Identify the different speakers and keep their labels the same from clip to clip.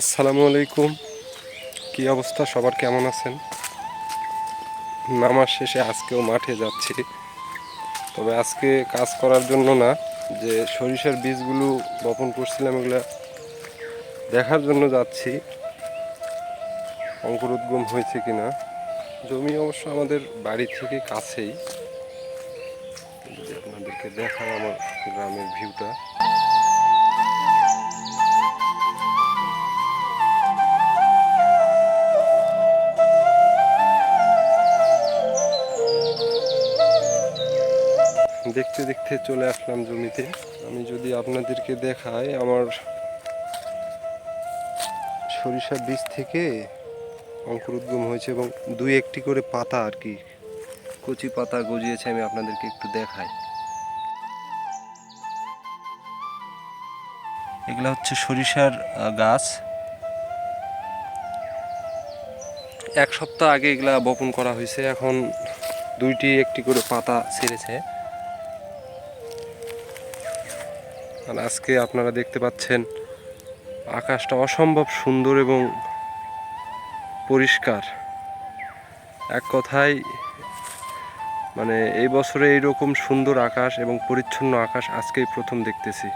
Speaker 1: আসসালামু আলাইকুম। কি অবস্থা? সবার কেমন আছেন? নামাজ শেষে আজকেও মাঠে যাচ্ছি। তবে আজকে কাজ করার জন্য না, যে সরিষার বীজগুলো বপন করছিলাম এগুলো দেখার জন্য যাচ্ছি। অঙ্কুরোদ্গম হয়েছে কি না জমি অবশ্য আমাদের বাড়ি থেকে কাছেই। আপনাদেরকে দেখায় আমার গ্রামের ভিউটা। দেখতে দেখতে চলে আসলাম জমিতে। আমি যদি আপনাদেরকে দেখাই, আমার সরিষা বীজ থেকে অঙ্কুরোদ্গম হয়েছে এবং দুই একটি করে পাতা আর কি, কচি পাতা গজিয়েছে, আমি আপনাদেরকে একটু দেখাই। এগুলা হচ্ছে সরিষার গাছ। এক সপ্তাহ আগে এগুলা বপন করা হয়েছে, এখন দুইটি একটি করে পাতা ছেড়েছে। আর আজকে আপনারা দেখতে পাচ্ছেন আকাশটা অসম্ভব সুন্দর এবং পরিষ্কার। এক কথায় মানে এই বছরে এইরকম সুন্দর আকাশ এবং পরিচ্ছন্ন আকাশ আজকেই প্রথম দেখতেছি।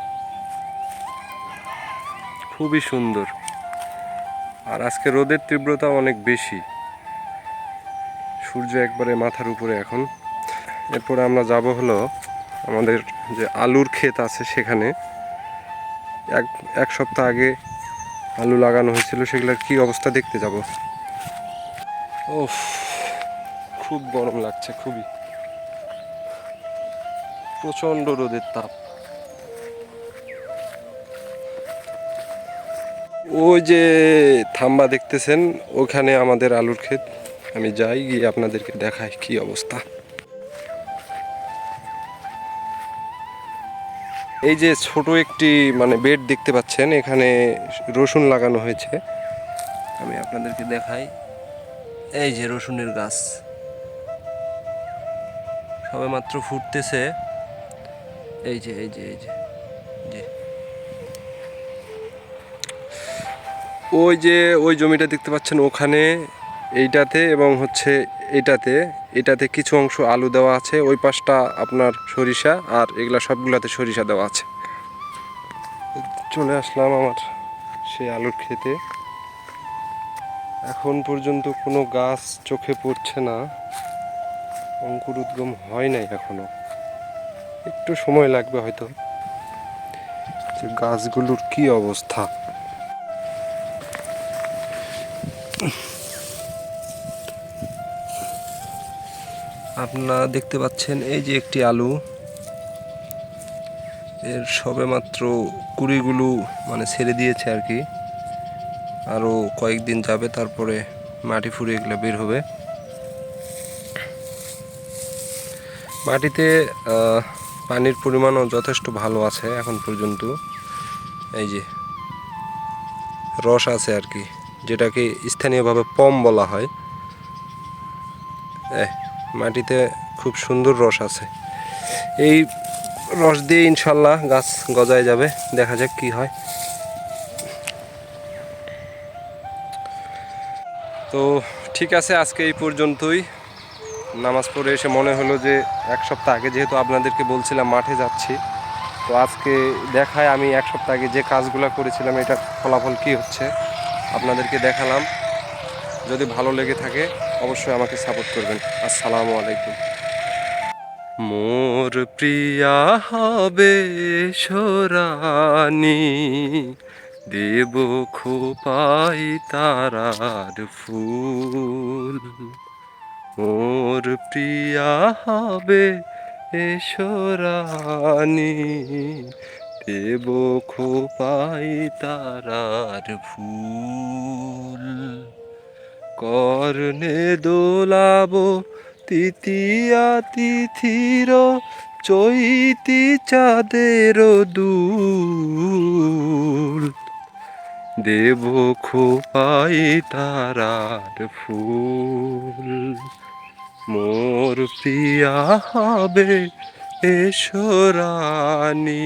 Speaker 1: খুবই সুন্দর। আর আজকে রোদের তীব্রতা অনেক বেশি। সূর্য একবারে মাথার উপরে এখন। এরপরে আমরা যাব হলো আমাদের যে আলুর ক্ষেত আছে সেখানে এক এক সপ্তাহ আগে আলু লাগানো হয়েছিল সেগুলোর কি অবস্থা দেখতে যাব? ও খুব গরম লাগছে খুবই। প্রচণ্ড রোদের তাপ। ওই যে থাম্বা দেখতেছেন ওখানে আমাদের আলুর ক্ষেত। আমি যাই গিয়ে আপনাদেরকে দেখাই কি অবস্থা। এই যে ছোট একটি মানে বেড দেখতে পাচ্ছেন, এখানে রসুন লাগানো হয়েছে। আমি আপনাদেরকে দেখাই। এই যে রসুনের গাছ। সবে মাত্র ফুটতেছে। এই যে এই যে এই যে যে। ওই যে, ওই জমিটা দেখতে পাচ্ছেন ওখানে। এইটাতে এবং হচ্ছে এটাতে এটাতে কিছু অংশ আলু দেওয়া আছে, ওই পাশটা আপনার সরিষা আর এগুলা সবগুলাতে সরিষা দেওয়া আছে। চলে আসলাম আমার সেই আলুর খেতে এখন পর্যন্ত কোনো গাছ চোখে পড়ছে না। অঙ্কুর উদ্গম হয় নাই এখনও। একটু সময় লাগবে হয়তো। যে গাছগুলোর কি অবস্থা? আপনারা দেখতে পাচ্ছেন এই যে একটি আলু। এর সবে মাত্র কুড়িগুলো মানে ছেড়ে দিয়েছে আর কি। আরও কয়েকদিন যাবে, তারপরে মাটি ফুরে এগুলো বের হবে। মাটিতে পানির পরিমাণও যথেষ্ট ভালো আছে এখন পর্যন্ত। এই যে রস আছে আর কি, যেটাকে স্থানীয়ভাবে পম বলা হয়। মাটিতে খুব সুন্দর রস আছে। এই রস দিয়ে ইনশাল্লাহ গাছ গজায় যাবে। দেখা যাক কি হয়। তো ঠিক আছে, আজকে এই পর্যন্তই। নামাজ পড়ে এসে মনে হলো যে এক সপ্তাহ আগে যেহেতু আপনাদেরকে বলছিলাম মাঠে যাচ্ছি, তো আজকে দেখায় আমি এক সপ্তাহ আগে যে কাজগুলো করেছিলাম এটা ফলাফল কি হচ্ছে, আপনাদেরকে দেখালাম। যদি ভালো লেগে থাকে, অবশ্যই আমাকে সাপোর্ট করবেন। আসসালামু আলাইকুম। মোর প্রিয়া হবে সোরানি, দেব খোপাই তারার ফুল। মোর প্রিয়া হবে সোরানি, দেব খোপাই তারার ফুল। কর্ণে দোলাবো তৃতীয়া তিথির চৈতি চাঁদের দুল দেব খোপাই তারার ফুল, মোর প্রিয়া হবে এসরানি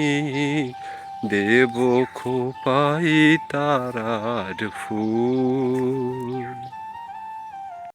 Speaker 1: দেব খোপাই তারার ফুল।